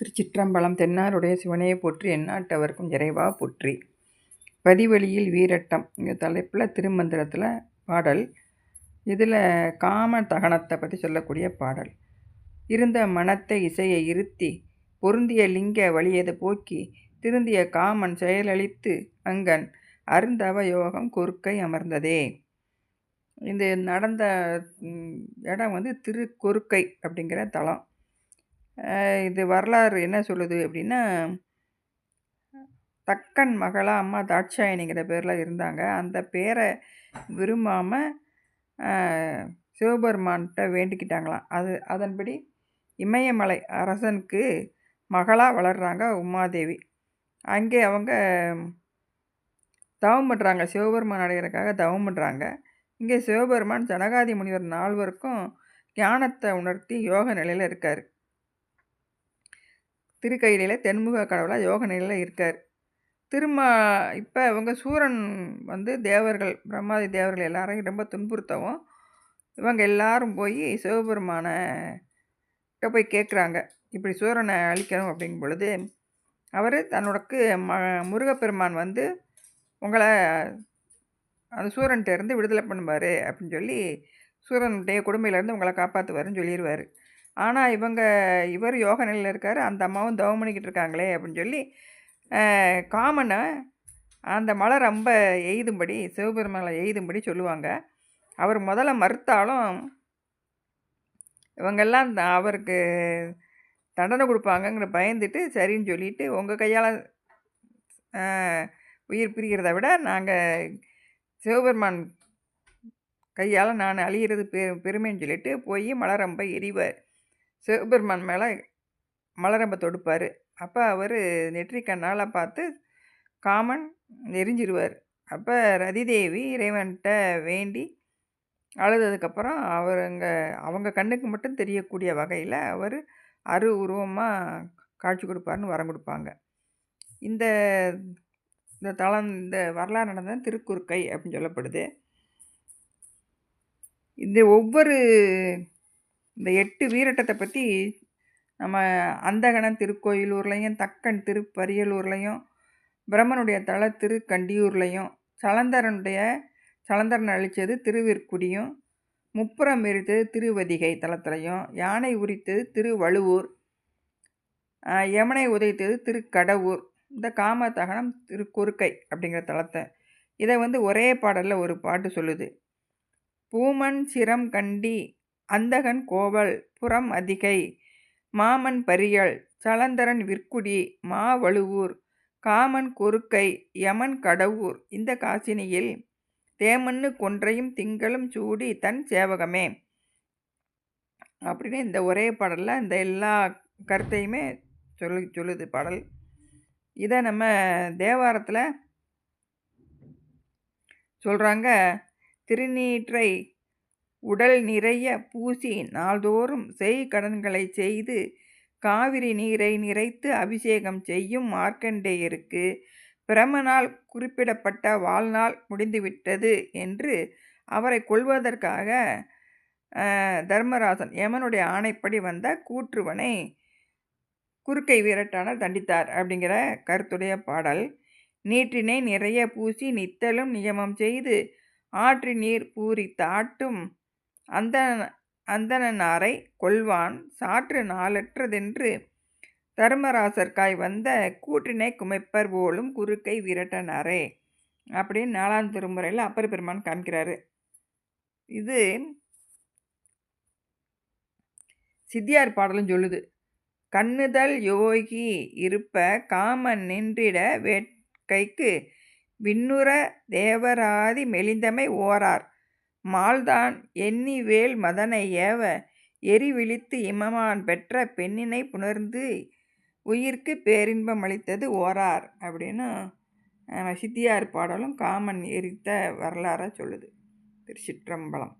திருச்சிற்றம்பலம் தென்னாருடைய சிவனையை போற்றி எந்நாட்டவர்க்கும் இறைவா போற்றி. பதிவழியில் வீரட்டம். இங்கே தலைப்பில் திருமந்திரத்தில் பாடல். இதில் காம தகனத்தை பற்றி சொல்லக்கூடிய பாடல். இருந்த மனத்தை இசையை இருத்தி பொருந்திய லிங்க வழியது போக்கி திருந்திய காமன் செயலளித்து அங்கன் அருந்தவ யோகம் கொருக்கை அமர்ந்ததே. இந்த நடந்த இடம் வந்து திருக்கொருக்கை அப்படிங்கிற தலம். இது வரலாறு என்ன சொல்லுது அப்படின்னா தக்கன் மகளாக அம்மா தாட்சாயணிங்கிற பேரில் இருந்தாங்க. அந்த பேரை விரும்பாமல் சிவபெருமான்கிட்ட வேண்டிக்கிட்டாங்களாம். அது அதன்படி இமயமலை அரசனுக்கு மகளாக வளர்கிறாங்க உமாதேவி. அங்கே அவங்க தவம் பண்ணுறாங்க சிவபெருமான் அடைகிறதுக்காக தவம் பண்ணுறாங்க இங்கே சிவபெருமான் ஜனகாதி முனிவர் நால்வருக்கும் ஞானத்தை உணர்த்தி யோக நிலையில் இருக்கார். திருக்கையிலையில் தென்முக கடவுளாக யோக நிலையில் இருக்கார். திரும்ப இப்போ இவங்க சூரன் வந்து தேவர்கள் பிரம்மாதி தேவர்கள் எல்லாரையும் ரொம்ப துன்புறுத்தவும் இவங்க எல்லாரும் போய் சிவபெருமானை போய் கேட்குறாங்க இப்படி சூரனை அழிக்கணும் அப்படிங்கும் பொழுது அவர் தன்னோடக்கு ம முருகப்பெருமான் வந்து உங்களை அந்த சூரன்கிட்ட விடுதலை பண்ணுவார் அப்படின்னு சொல்லி சூரனுடைய கொடுமையிலேருந்து உங்களை காப்பாற்றுவாருன்னு சொல்லிடுவார் ஆனால் இவங்க இவர் யோக நிலையில் இருக்கார். அந்த அம்மாவும் தவம் பண்ணிக்கிட்டு இருக்காங்களே அப்படின்னு சொல்லி காமனை அந்த மலை ரொம்ப எய்தும்படி சிவபெருமலை எய்தும்படி சொல்லுவாங்க. அவர் முதல்ல மறுத்தாலும் இவங்கெல்லாம் அவருக்கு தண்டனை கொடுப்பாங்கங்கிற பயந்துட்டு சரின்னு சொல்லிவிட்டு உங்கள் கையால் உயிர் பிரிக்கிறத விட நாங்கள் சிவபெருமான் கையால் நான் அழியிறது பெரு பெருமைன்னு சொல்லிட்டு போய் மலரம்பை எரிவார். சிவபெருமான் மேலே மலரம்ப தொடுப்பார். அப்போ அவர் நெற்றி கண்ணால் பார்த்து காமன் நெறிஞ்சிருவார் அப்போ ரதிதேவி இறைவன்கிட்ட வேண்டி அழுததுக்கப்புறம் அவர் அங்கே அவங்க கண்ணுக்கு மட்டும் தெரியக்கூடிய வகையில் அவர் அரு உருவமாக காட்சி கொடுப்பாருன்னு வரம் கொடுப்பாங்க. இந்த இந்த தளம் இந்த வரலாறு நடந்தது திருக்குறுக்கை அப்படின்னு சொல்லப்படுது. இந்த ஒவ்வொரு இந்த எட்டு வீரட்டத்தை பற்றி நம்ம அந்தகணம் திருக்கோயிலூர்லேயும் தக்கன் திருப்பரியலூர்லேயும் பிரம்மனுடைய தல திருக்கண்டியூர்லேயும் சலந்தரனுடைய சலந்தரன் அழித்தது திருவிற்குடியும் முப்புறம் எரித்தது திருவதிகை தலத்துலையும் யானை உரித்தது திருவழுவூர் யமனை உதைத்தது திருக்கடவூர் இந்த காமதகனம் திருக்குறுக்கை அப்படிங்கிற தலத்தை. இதை வந்து ஒரே பாடலில் ஒரு பாட்டு சொல்லுது. பூமன் சிரம் கண்டி அந்தகன் கோவல் புறம் அதிகை. மாமன் பரியல் சலந்தரன் விற்குடி மாவழுவூர். காமன் கொருக்கை யமன் கடவுர். இந்த காசினியில் தேமன்னு கொன்றையும் திங்களும் சூடி தன் சேவகமே. அப்படின்னு இந்த ஒரே பாடலில் இந்த எல்லா கருத்தையுமே சொல்லு சொல்லுது பாடல். இதை நம்ம தேவாரத்தில் சொல்கிறாங்க திருநீற்றை உடல் நிறைய பூசி நாள்தோறும் செய் கடன்களை செய்து காவிரி நீரை நிறைத்து அபிஷேகம் செய்யும் மார்க்கண்டேயருக்கு பிரமனால் குறிப்பிடப்பட்ட வாழ்நாள் முடிந்துவிட்டது என்று அவரை கொள்வதற்காக தர்மராசன் யமனுடைய ஆணைப்படி வந்த கூற்றுவனை குறுக்கை வீரட்டானர் தண்டித்தார் அப்படிங்கிற கருத்துடைய பாடல். நீற்றினை நிறைய பூசி நித்தலும் நியமம் செய்து ஆற்று நீர் பூரி தாட்டும் அந்த அந்தணனாரை கொள்வான். சாற்று நாளற்றதென்று தர்மராசர்காய் வந்த கூற்றினை குமைப்பர் போலும் குறுக்கை விரட்டனாரே அப்படின்னு நாலாம் திருமுறையில் அப்பர் பெருமான் காமிக்கிறாரு இது சித்தியார் பாடலும் சொல்லுது. கண்ணுதல் யோகி இருப்ப காமன் நின்றிட வேட்கைக்கு விண்ணுற தேவராதி மெலிந்தமை ஓரார். மால்தான் எண்ணி வேல் மதனை ஏவ எரி விழித்து இமமான் பெற்ற பெண்ணினை புணர்ந்து உயிர்க்கு பேரின்பம் அளித்தது ஓரார் அப்படின்னு சித்தியார் பாடலும் காமன் எரித்த வரலாறாக சொல்லுது. திருச்சிற்றம்பலம்.